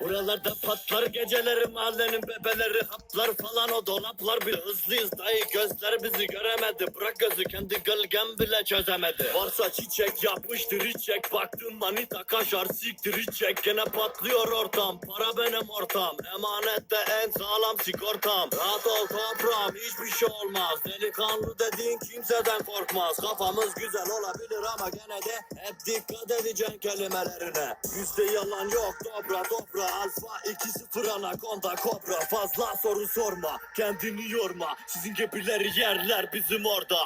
Buralarda patlar geceleri mahallenin bebeleri Haplar falan o dolaplar bir hızlıyız dayı. Gözler bizi göremedi Bırak gözü kendi gölgem bile çözemedi. Varsa çiçek yapmıştır içecek Baktın manita kaşar siktir içecek Gene patlıyor ortam para benim ortam. Emanette en sağlam sigortam. Rahat ol hiçbir şey olmaz. Delikanlı dediğin kimseden korkmaz. Kafamız güzel olabilir ama gene de Hep dikkat edeceksin kelimelerine. Yüzde yalan yok. Dobra dobra Alfa 2-0 anakonda kobra Fazla soru sorma. Kendini yorma. Sizin gibileri yerler bizim orada.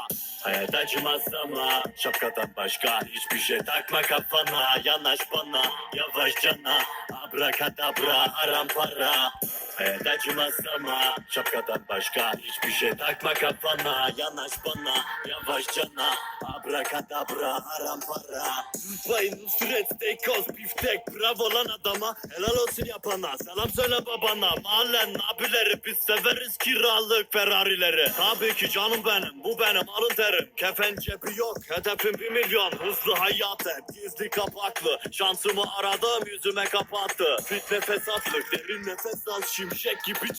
Hayat acımaz ama Şapkadan başka hiçbir şey takma kafana. Yanaş bana yavaş cana. Abrakadabra haram para Hayat acımaz ama Şapkadan başka hiçbir şey takma kafana Yanaş bana yavaş cana. Abrakadabra haram para. Unutmayın Nusret Steakhouse biftek Bravo lan adama helal olsun yapana. Selam söyle babana mahallen abileri Biz severiz kiralık Ferrari'leri. Tabii ki canım benim bu benim alın terim. Kefen cebi yok hedefim bir milyon. Hızlı hayat hep gizli kapaklı. Şansımı aradım yüzüme kapattı. Fitne fesatlık derin nefes al shake your bitch